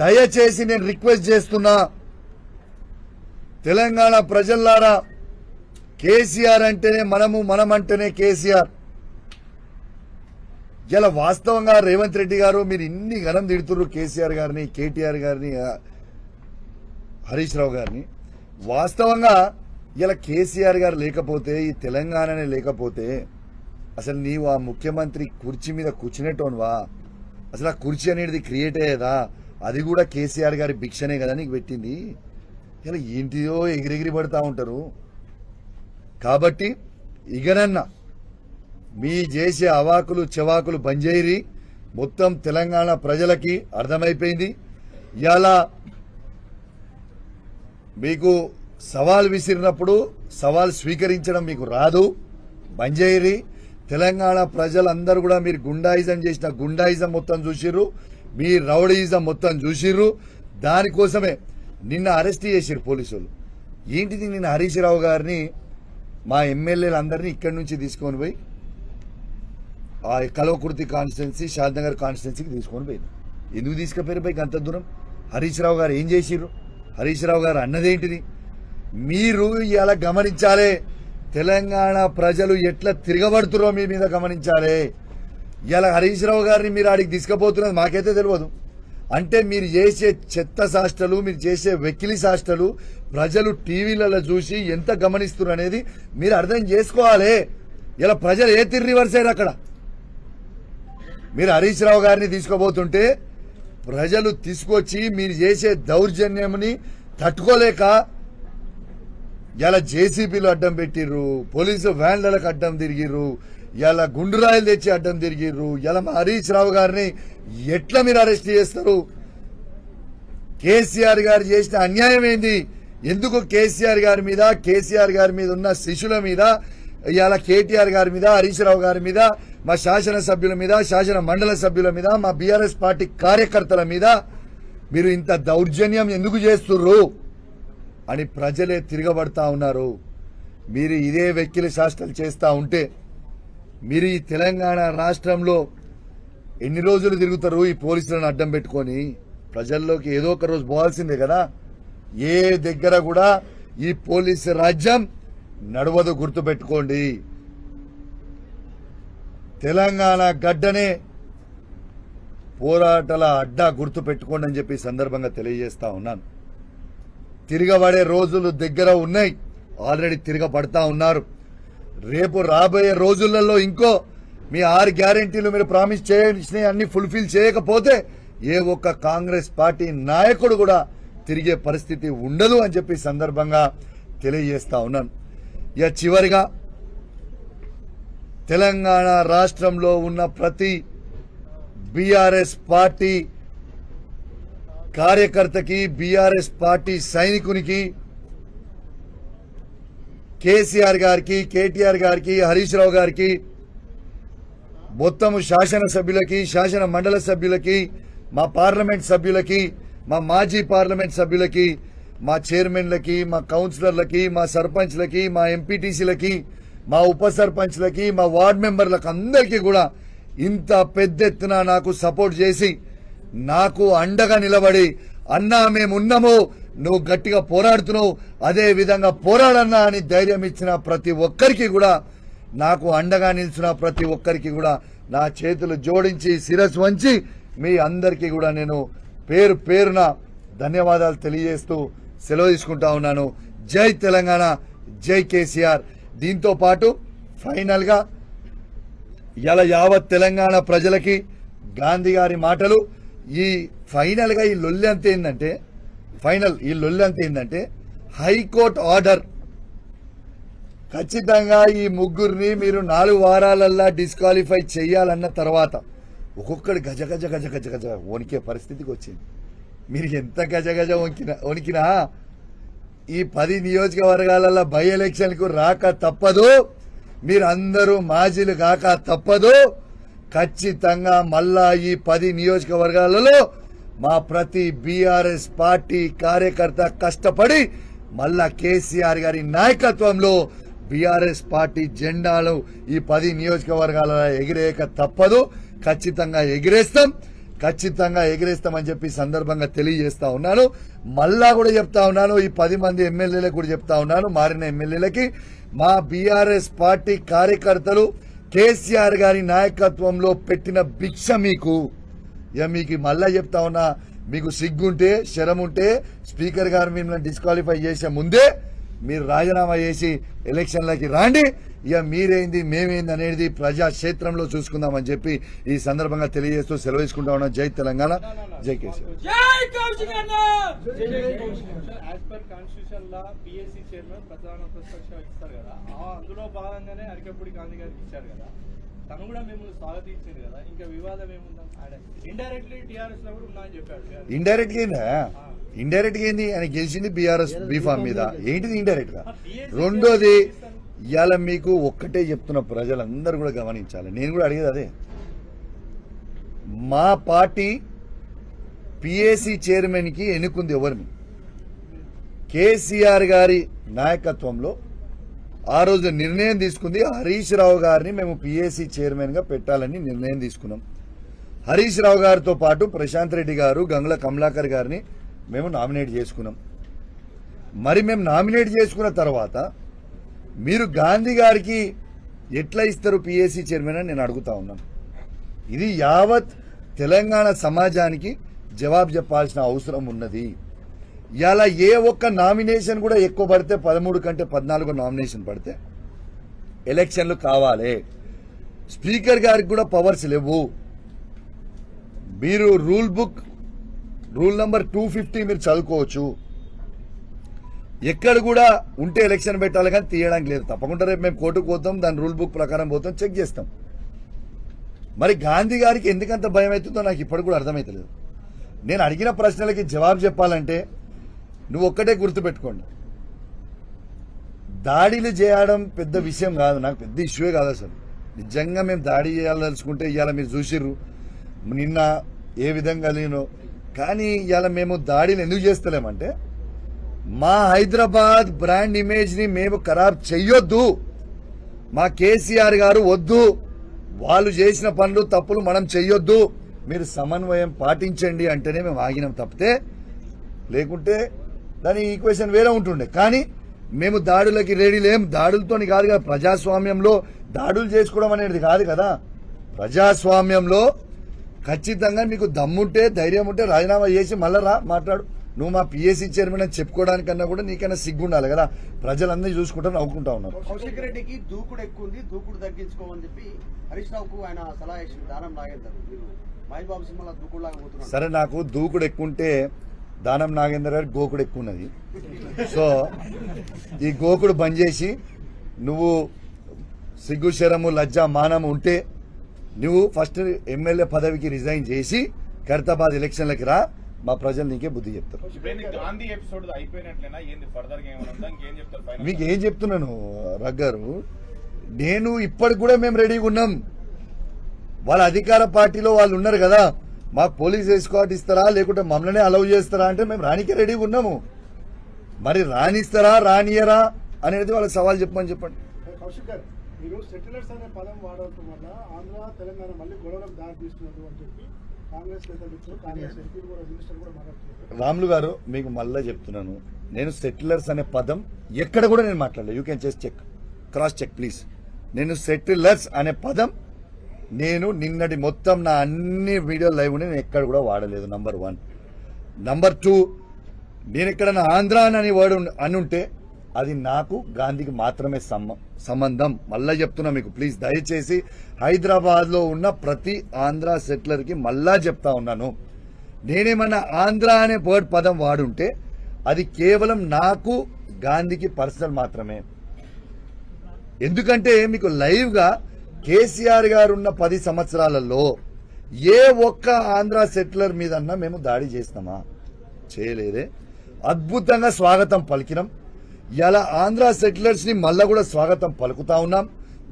దయచేసి నేను రిక్వెస్ట్ చేస్తున్నా తెలంగాణ ప్రజల్లారా కేసీఆర్ అంటేనే మనము మనం అంటేనే కేసీఆర్. ఇలా వాస్తవంగా రేవంత్ రెడ్డి గారు మీరు ఇన్ని ఘనం తిడుతున్నారు కేసీఆర్ గారిని కేటీఆర్ గారిని హరీష్ రావు గారిని. వాస్తవంగా ఇలా కేసీఆర్ గారు లేకపోతే ఈ తెలంగాణనే లేకపోతే అసలు నీవు ఆ ముఖ్యమంత్రి కుర్చీ మీద కూర్చునేటోన్వా? అసలు ఆ కుర్చీ అనేది క్రియేట్ అయ్యేదా? అది కూడా కేసీఆర్ గారి భిక్షనే కదా నీకు పెట్టింది? ఇలా ఏంటిదో ఎగిరెగిరి పడతా ఉంటారు. కాబట్టి ఇగనన్నా మీ చేసే అవాకులు చెవాకులు బంజేరి మొత్తం తెలంగాణ ప్రజలకి అర్థమైపోయింది. ఇలా మీకు సవాల్ విసిరినప్పుడు సవాల్ స్వీకరించడం మీకు రాదు. బంజేరి తెలంగాణ ప్రజలందరూ కూడా మీరు గుండాయిజం చేసిన గుండాయిజం మొత్తం చూసిర్రు. మీ రౌడీజం మొత్తం చూసిర్రు. దానికోసమే నిన్న అరెస్ట్ చేసిర్రు పోలీసులు. ఏంటిది నిన్న హరీష్ రావు గారిని మా ఎమ్మెల్యేలందరినీ ఇక్కడి నుంచి తీసుకొని పోయి ఆ కలవకుర్తి కాన్స్టిట్యున్సీ షాద్నగర్ కాన్స్టిట్యున్సీకి తీసుకొని పోయింది. ఎందుకు తీసుకుపోయారు పైకి అంత దూరం? హరీష్ రావు గారు ఏం చేసిర్రు? హరీష్ రావు గారు అన్నదేంటిది? మీరు ఇలా గమనించాలి తెలంగాణ ప్రజలు ఎట్లా తిరగబడుతురో మీ మీద గమనించాలి. ఇలా హరీష్ రావు గారిని మీరు ఆడికి తీసుకుపోతున్నది మాకైతే తెలియదు అంటే మీరు చేసే చెత్త సాష్టలు మీరు చేసే వెకిలి సాష్టలు ప్రజలు టీవీలలో చూసి ఎంత గమనిస్తున్నారు అనేది మీరు అర్థం చేసుకోవాలి. ఇలా ప్రజలు ఏ తిరిగి రివర్స్ అయ్యారు అక్కడ. మీరు హరీష్ రావు గారిని తీసుకోబోతుంటే ప్రజలు తీసుకొచ్చి మీరు చేసే దౌర్జన్యంని తట్టుకోలేక ఇలా జేసీబీలు అడ్డం పెట్టిర్రు పోలీసు వ్యాన్లకు అడ్డం తిరిగిర్రు ఇలా గుండురాయలు తెచ్చి అడ్డం తిరిగిర్రు? ఇలా మా హరీష్ రావు గారిని ఎట్లా మీరు అరెస్ట్ చేస్తారు? కేసీఆర్ గారు చేసిన అన్యాయం ఏంది? ఎందుకు కేసీఆర్ గారి మీద కేసీఆర్ గారి మీద ఉన్న శిష్యుల మీద ఇవాళ కేటీఆర్ గారి మీద హరీష్ రావు గారి మీద మా శాసన సభ్యుల మీద శాసన మండల సభ్యుల మీద మా బీఆర్ఎస్ పార్టీ కార్యకర్తల మీద మీరు ఇంత దౌర్జన్యం ఎందుకు చేస్తుర్రు? అని ప్రజలే తిరగబడతా ఉన్నారు. మీరు ఇదే వెక్కిలి శాస్త్రాలు చేస్తూ ఉంటే మీరు ఈ తెలంగాణ రాష్ట్రంలో ఎన్ని రోజులు తిరుగుతారు? ఈ పోలీసులను అడ్డం పెట్టుకొని ప్రజల్లోకి ఏదో ఒక రోజు పోవాల్సిందే కదా. ఏ దగ్గర కూడా ఈ పోలీసు రాజ్యం నడవదు గుర్తుపెట్టుకోండి. తెలంగాణ గడ్డనే పోరాటాల అడ్డా గుర్తుపెట్టుకోండి అని చెప్పి సందర్భంగా తెలియజేస్తా ఉన్నాను. తిరగబడే రోజులు దగ్గర ఉన్నాయి. ఆల్రెడీ తిరగబడతా ఉన్నారు. రేపు రాబోయే రోజులలో ఇంకో మీ ఆరు గ్యారెంటీలు మీరు ప్రామిస్ చేసిన అన్ని ఫుల్ఫిల్ చేయకపోతే ఏ ఒక్క కాంగ్రెస్ పార్టీ నాయకుడు కూడా తిరిగే పరిస్థితి ఉండదు అని చెప్పి సందర్భంగా తెలియజేస్తా ఉన్నాను. ఇక చివరిగా తెలంగాణ రాష్ట్రంలో ఉన్న ప్రతి బీఆర్ఎస్ పార్టీ కార్యకర్తకి బీఆర్ఎస్ పార్టీ సైనికునికి కేసీఆర్ గారికి కేటీఆర్ గారికి హరీష్ రావు గారికి మొత్తము శాసన సభ్యులకి శాసన మండల సభ్యులకి మా పార్లమెంట్ సభ్యులకి మా మాజీ పార్లమెంట్ సభ్యులకి మా చైర్మన్లకి మా కౌన్సిలర్లకి మా సర్పంచ్లకి మా ఎంపీటీసీలకి మా ఉప సర్పంచ్లకి మా వార్డ్ మెంబర్లకు అందరికీ కూడా ఇంత పెద్ద ఎత్తున నాకు సపోర్ట్ చేసి నాకు అండగా నిలబడి అన్నా మేమున్నాము నువ్వు గట్టిగా పోరాడుతున్నావు అదే విధంగా పోరాడన్నా అని ధైర్యం ఇచ్చిన ప్రతి ఒక్కరికి కూడా నాకు అండగా నిలిచిన ప్రతి ఒక్కరికి కూడా నా చేతులు జోడించి శిరస్సు వంచి మీ అందరికీ కూడా నేను పేరు పేరున ధన్యవాదాలు తెలియజేస్తూ సెలవు తీసుకుంటా ఉన్నాను. జై తెలంగాణ జై కేసీఆర్. దీంతో పాటు ఫైనల్గా ఇలా యావత్ తెలంగాణ ప్రజలకి గాంధీ గారి మాటలు ఈ ఫైనల్గా ఈ లొల్లి అంత ఏంటంటే ఫైనల్ ఈ లొల్లి అంత ఏంటంటే హైకోర్టు ఆర్డర్. ఖచ్చితంగా ఈ ముగ్గురిని మీరు నాలుగు వారాలల్లా డిస్క్వాలిఫై చేయాలన్న తర్వాత ఒక్కొక్కడు గజ గజ గజ గజ గజ వణికే పరిస్థితికి వచ్చింది. మీరు ఎంత గజ గజ వణికినా వణికినా ఈ పది నియోజకవర్గాలలో బై ఎలక్షన్కు రాక తప్పదు మీరందరూ మాజీలు కాక తప్పదు. ఖచ్చితంగా మళ్ళా ఈ పది నియోజకవర్గాలలో మా ప్రతి బీఆర్ఎస్ పార్టీ కార్యకర్త కష్టపడి మళ్ళా కేసీఆర్ గారి నాయకత్వంలో బీఆర్ఎస్ పార్టీ జెండాలు ఈ పది నియోజకవర్గాలలో ఎగిరేయక తప్పదు. ఖచ్చితంగా ఎగిరేస్తాం. ఖచ్చితంగా ఎగిరేస్తామని చెప్పి సందర్భంగా తెలియజేస్తా ఉన్నాను. మళ్ళా కూడా చెప్తా ఉన్నాను. ఈ పది మంది ఎమ్మెల్యేలకు కూడా చెప్తా ఉన్నాను. మారిన ఎమ్మెల్యేలకి. మా బీఆర్ఎస్ పార్టీ కార్యకర్తలు కేసీఆర్ గారి నాయకత్వంలో పెట్టిన భిక్ష మీకు. ఇక మీకు మళ్ళా చెప్తా ఉన్నా మీకు సిగ్గుంటే శరం ఉంటే స్పీకర్ గారు మిమ్మల్ని డిస్క్వాలిఫై చేసే ముందే మీరు రాజీనామా చేసి ఎలక్షన్లకి రాండి. ఇక మీరేంది మేమేంది అనేది ప్రజా క్షేత్రంలో చూసుకుందామని చెప్పి ఈ సందర్భంగా తెలియజేస్తూ సెలవు తీసుకుంటా ఉన్నాం. జై తెలంగాణ. జై కేసీఆర్. జై కౌశిక్ అన్న as per constitution law PSC chairman ప్రధాన ప్రతిపక్ష ఇస్తారు కదా. ఆ అందులో భాగంగానే అరికపూడి గాంధీ గారికి ఇచ్చారు కదా. తను కూడా మిమ్మల్ని స్వాగతించింది కదా ఇంకా వివాదం ఏముందా? ఇండైరెక్ట్లీ టిఆర్ఎస్లో కూడా ఉన్నా అని చెప్పాడు. ఇండైరెక్ట్ ఏందా ఇండైరెక్ట్గా ఏంది? ఆయన గెలిచింది బీఆర్ఎస్ బీఫామ్ మీద. ఏంటిది ఇండైరెక్ట్గా? రెండోది ఇవాళ మీకు ఒక్కటే చెప్తున్న ప్రజలందరూ కూడా గమనించాలి. నేను కూడా అడిగేది అదే. మా పార్టీ పిఏసి చైర్మన్కి ఎన్నుకుంది ఎవరిని? కేసీఆర్ గారి నాయకత్వంలో ఆ రోజు నిర్ణయం తీసుకుంది. హరీష్ రావు గారిని మేము పిఏసి చైర్మన్గా పెట్టాలని నిర్ణయం తీసుకున్నాం. హరీష్ రావు గారితో పాటు ప్రశాంత్ రెడ్డి గారు గంగుల కమలాకర్ గారిని మేము నామినేట్ చేసుకున్నాం. మరి మేము నామినేట్ చేసుకున్న తర్వాత మీరు గాంధీ గారికి ఎట్లా ఇస్తారు పిఎస్సి చైర్మన్ అని నేను అడుగుతా ఉన్నాను ఇది యావత్ తెలంగాణ సమాజానికి జవాబు చెప్పాల్సిన అవసరం ఉన్నది. ఇలా ఏ ఒక్క నామినేషన్ కూడా ఎక్కువ పడితే పదమూడు కంటే పద్నాలుగు నామినేషన్ పడితే ఎలక్షన్లు కావాలి. స్పీకర్ గారికి కూడా పవర్స్ లేవు. మీరు rule book rule number two fifty మీరు చదువుకోవచ్చు. ఎక్కడ కూడా ఉంటే ఎలక్షన్ పెట్టాలి కానీ తీయడానికి లేదు. తప్పకుండా రేపు మేము కోర్టుకు పోతాం దాని రూల్ బుక్ ప్రకారం పోతాం చెక్ చేస్తాం. మరి గాంధీ గారికి ఎందుకంత భయం అవుతుందో నాకు ఇప్పటికి కూడా అర్థమవుతలేదు నేను అడిగిన ప్రశ్నలకి జవాబు చెప్పాలంటే నువ్వు ఒక్కటే గుర్తుపెట్టుకోండి. దాడిలు చేయడం పెద్ద విషయం కాదు నాకు పెద్ద ఇష్యూే కాదు అసలు. నిజంగా మేము దాడి చేయాలనుకుంటే ఇవాళ మీరు చూసిర్రు. నిన్న ఏ విధంగా లేనో. కానీ ఇవాళ మేము దాడిని ఎందుకు చేస్తలేమంటే మా హైదరాబాద్ బ్రాండ్ ఇమేజ్ని మేము ఖరాబ్ చెయ్యొద్దు. మా కేసీఆర్ గారు వద్దు. వాళ్ళు చేసిన పనులు తప్పులు మనం చెయ్యొద్దు. మీరు సమన్వయం పాటించండి అంటేనే మేము ఆగినాం తప్పితే లేకుంటే దాని ఈక్వేషన్ వేరే ఉంటుండే. కానీ మేము దాడులకి రెడీ లేం. దాడులతోని కాదు కదా ప్రజాస్వామ్యంలో దాడులు చేసుకోవడం అనేది కాదు కదా. ప్రజాస్వామ్యంలో ఖచ్చితంగా మీకు దమ్ముంటే ధైర్యం ఉంటే రాజీనామా చేసి మళ్ళా రా మాట్లాడు. నువ్వు మా పిఎస్సీ చైర్మన్ అని చెప్పుకోవడానికన్నా కూడా నీకైనా సిగ్గు ఉండాలి కదా. ప్రజలందరూ చూసుకుంటా నవ్వుకుంటా ఉన్నారు కౌశిక్ రెడ్డికి దూకుడు ఎక్కువ ఉంది. దూకుడు తగ్గించుకోమని చెప్పి హరీష్ రావుకు ఆయన సలహా ఇచ్చింది దానం నాగేందర్ మీరు మహేష్ బాబు సినిమాలో దూకుడులాగా పోతున్నారు. సరే నాకు దూకుడు ఎక్కువ ఉంటే దానం నాగేందర్ గారి గోకుడు ఎక్కువ ఉన్నది సో ఈ గోకుడు బంద్ చేసి నువ్వు సిగ్గు శరము లజ్జ మానము ఉంటే నువ్వు ఫస్ట్ ఎమ్మెల్యే పదవికి రిజైన్ చేసి ఖైరతాబాద్ ఎలక్షన్లకి రా మా ప్రజలు నీకే బుద్ధి చెప్తారు. మీకు ఏం చెప్తున్నాను రగ్గారు? నేను ఇప్పటికి కూడా మేము రెడీగా ఉన్నాం. వాళ్ళ అధికార పార్టీలో వాళ్ళు ఉన్నారు కదా మాకు పోలీస్ ఎస్కాట్ ఇస్తారా? లేకుంటే మమ్మల్ని అలౌ చేస్తారా? అంటే మేము రానికే రెడీగా ఉన్నాము. మరి రానిస్తారా రానియరా అనేది వాళ్ళకి సవాల్ చెప్పమని చెప్పండి. మీరు సెటిలర్స్ అనే పదం వాడటం వల్ల ఆంధ్ర తెలంగాణ మళ్ళీ గొడవలకు దారి తీస్తున్నారు అని చెప్పి కాంగ్రెస్ నేతలు ఇచ్చారు కాంగ్రెస్ ఎంపీలు కూడా మినిస్టర్ కూడా మాట్లాడుతున్నారు. రాములు గారు మీకు మళ్ళా చెప్తున్నాను. నేను సెటిలర్స్ అనే పదం ఎక్కడ కూడా నేను మాట్లాడలేదు. You can just check cross check please నేను సెటిలర్స్ అనే పదం నేను నిన్నటి మొత్తం నా అన్ని వీడియో లైవ్ నేను ఎక్కడ కూడా వాడలేదు నంబర్ వన్ నంబర్ టూ నేను ఎక్కడన్నా ఆంధ్ర అని వర్డ్ అని ఉంటే అది నాకు గాంధీకి మాత్రమే సంబంధం. మళ్ళా చెప్తున్నా మీకు ప్లీజ్ దయచేసి హైదరాబాద్లో ఉన్న ప్రతి ఆంధ్ర సెటిలర్కి మళ్ళా చెప్తా ఉన్నాను. నేనేమన్నా ఆంధ్ర అనే వర్డ్ పదం వాడుంటే అది కేవలం నాకు గాంధీకి పర్సనల్ మాత్రమే. ఎందుకంటే మీకు లైవ్గా కేసీఆర్ గారు ఉన్న పది సంవత్సరాలలో ఏ ఒక్క ఆంధ్ర సెటిలర్ మీదన్నా మేము దాడి చేసినామా? చేయలేదే. అద్భుతంగా స్వాగతం పలికినాం. ఇలా ఆంధ్ర సెటిలర్స్ని మళ్ళా కూడా స్వాగతం పలుకుతా ఉన్నాం.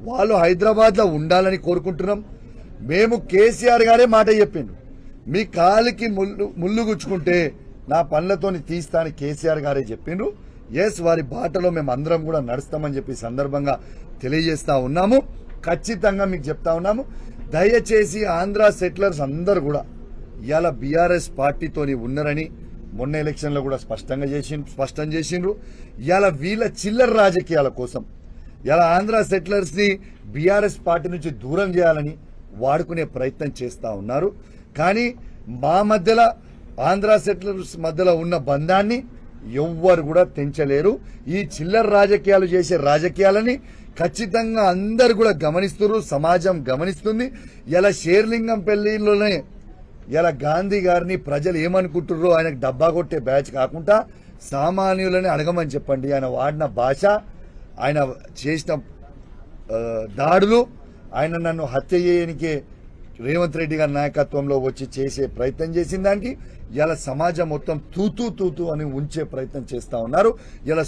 వాళ్ళు హైదరాబాద్లో ఉండాలని కోరుకుంటున్నాం. మేము కేసీఆర్ గారే మాట చెప్పిండు. మీ కాలికి ముళ్ళు ముళ్ళు గుచ్చుకుంటే నా పనులతోని తీస్తా అని కేసీఆర్ గారే చెప్పిండ్రు ఎస్ వారి బాటలో మేము అందరం కూడా నడుస్తామని చెప్పి సందర్భంగా తెలియజేస్తా ఉన్నాము. ఖచ్చితంగా మీకు చెప్తా ఉన్నాము. దయచేసి ఆంధ్ర సెటిలర్స్ అందరు కూడా ఇవాళ బీఆర్ఎస్ పార్టీతోని ఉన్నారని మొన్న ఎలక్షన్లో కూడా స్పష్టంగా చేసి స్పష్టం చేసిండ్రు. ఇవాళ వీళ్ళ చిల్లర రాజకీయాల కోసం ఇలా ఆంధ్ర సెటిలర్స్ని బీఆర్ఎస్ పార్టీ నుంచి దూరం చేయాలని వాడుకునే ప్రయత్నం చేస్తా ఉన్నారు. కానీ మా మధ్యలో ఆంధ్ర సెటిలర్స్ మధ్యలో ఉన్న బంధాన్ని ఎవ్వరు కూడా తెంచలేరు. ఈ చిల్లర రాజకీయాలు చేసే రాజకీయాలని ఖచ్చితంగా అందరు కూడా గమనిస్తున్నారు సమాజం గమనిస్తుంది. ఇలా షేర్లింగం పెళ్ళిలోనే ఇలా గాంధీ గారిని ప్రజలు ఏమనుకుంటుర్రో ఆయనకు డబ్బా కొట్టే బ్యాచ్ కాకుండా సామాన్యులని అడగమని చెప్పండి. ఆయన వాడిన భాష ఆయన చేసిన దాడులు ఆయన నన్ను హత్య చేయనికే రేవంత్ రెడ్డి గారి నాయకత్వంలో వచ్చి చేసే ప్రయత్నం చేసిన దానికి ఇలా సమాజం మొత్తం తూతూ తూతూ అని ఉంచే ప్రయత్నం చేస్తా ఉన్నారు. ఇలా